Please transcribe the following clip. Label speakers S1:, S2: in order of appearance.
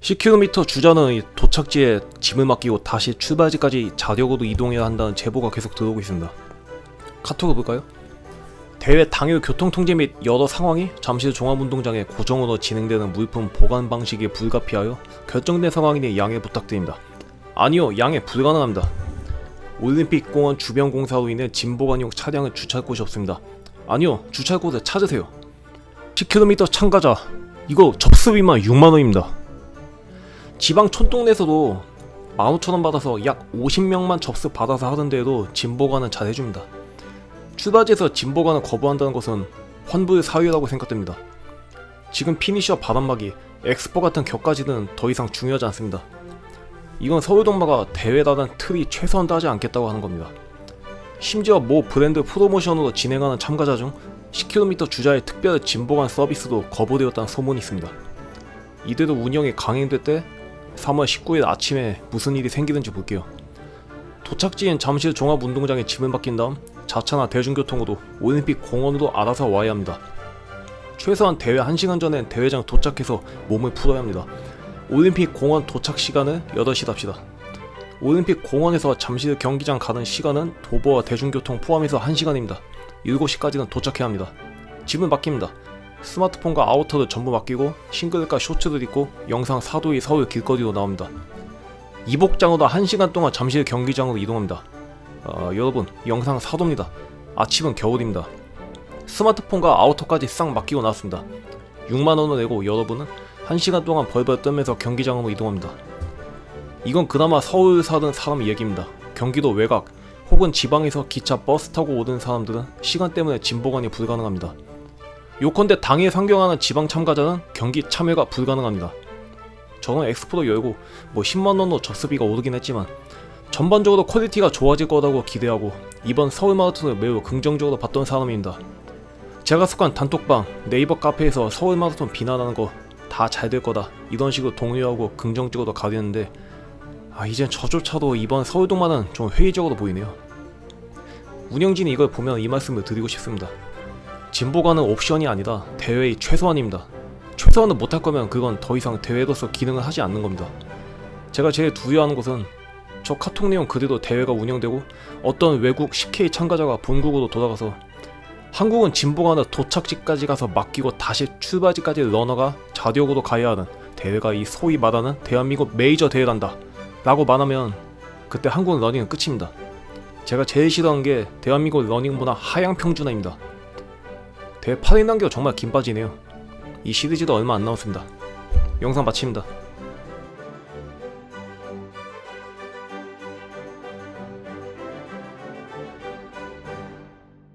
S1: 10km 주자는 이 도착지에 짐을 맡기고 다시 출발지까지 자력으로 이동해야 한다는 제보가 계속 들어오고 있습니다. 카톡을 볼까요? 대회 당일 교통통제 및 여러 상황이 잠실 종합운동장에 고정으로 진행되는 물품 보관 방식이 불가피하여 결정된 상황이니 양해 부탁드립니다. 아니요, 양해 불가능합니다. 올림픽 공원 주변 공사로 인해 짐 보관용 차량을 주차할 곳이 없습니다. 아니요, 주차할 곳을 찾으세요. 10km 참가자, 이거 접수비만 6만원입니다. 지방 촌동네에서도 15,000원 받아서 약 50명만 접수 받아서 하던데도 짐 보관은 잘 해줍니다. 출발지에서 짐 보관을 거부한다는 것은 환불 사유라고 생각됩니다. 지금 피니셔 바람막이, 엑스포 같은 격가지는 더 이상 중요하지 않습니다. 이건 서울동마가 대회라는 틀이 최소한도 하지 않겠다고 하는 겁니다. 심지어 모 브랜드 프로모션으로 진행하는 참가자 중 10km 주자의 특별 짐 보관 서비스도 거부되었다는 소문이 있습니다. 이대로 운영이 강행될 때 3월 19일 아침에 무슨 일이 생기는지 볼게요. 도착지인 잠실 종합운동장에 짐을 맡긴 다음 자차나 대중교통으로 올림픽 공원으로 알아서 와야 합니다. 최소한 대회 1시간 전엔 대회장 도착해서 몸을 풀어야 합니다. 올림픽 공원 도착 시간은 8시 답시다. 올림픽 공원에서 잠실 경기장 가는 시간은 도보와 대중교통 포함해서 1시간입니다. 7시까지는 도착해야 합니다. 짐을 맡깁니다. 스마트폰과 아우터를 전부 맡기고 싱글과 쇼츠를 입고 영상 사도의 서울 길거리로 나옵니다. 이복장으로 1시간 동안 잠실 경기장으로 이동합니다. 아, 여러분 영상 사도입니다. 아침은 겨울입니다. 스마트폰과 아우터까지 싹 맡기고 나왔습니다. 6만원을 내고 여러분은 1시간 동안 벌벌 떨면서 경기장으로 이동합니다. 이건 그나마 서울 사는 사람 얘기입니다. 경기도 외곽 혹은 지방에서 기차 버스 타고 오는 사람들은 시간 때문에 짐 보관이 불가능합니다. 요컨대 당일 상경하는 지방 참가자는 경기 참여가 불가능합니다. 저는 엑스포도 열고 뭐 10만원으로 접수비가 오르긴 했지만 전반적으로 퀄리티가 좋아질 거라고 기대하고 이번 서울 마라톤을 매우 긍정적으로 봤던 사람입니다. 제가 속한 단톡방 네이버 카페에서 서울 마라톤 비난하는 거 다 잘 될 거다 이런 식으로 동요하고 긍정적으로 가려는데 아 이젠 저조차도 이번 서울동만은 좀 회의적으로 보이네요. 운영진이 이걸 보면 이 말씀을 드리고 싶습니다. 진보가는 옵션이 아니라 대회의 최소한입니다. 최소한을 못할 거면 그건 더 이상 대회로서 기능을 하지 않는 겁니다. 제가 제일 두려워하는 것은 저 카톡 내용 그대로 대회가 운영되고 어떤 외국 10K 참가자가 본국으로 돌아가서 한국은 진보가는 도착지까지 가서 맡기고 다시 출발지까지 러너가 자력으로 가야 하는 대회가 이 소위 말하는 대한민국 메이저 대회란다 라고 말하면 그때 한국 러닝은 끝입니다. 제가 제일 싫어하는 게 대한민국 러닝 문화 하향 평준화입니다. 8일 남겨 정말 긴 빠지네요. 이 시리즈도 얼마 안 남았습니다. 영상 마칩니다.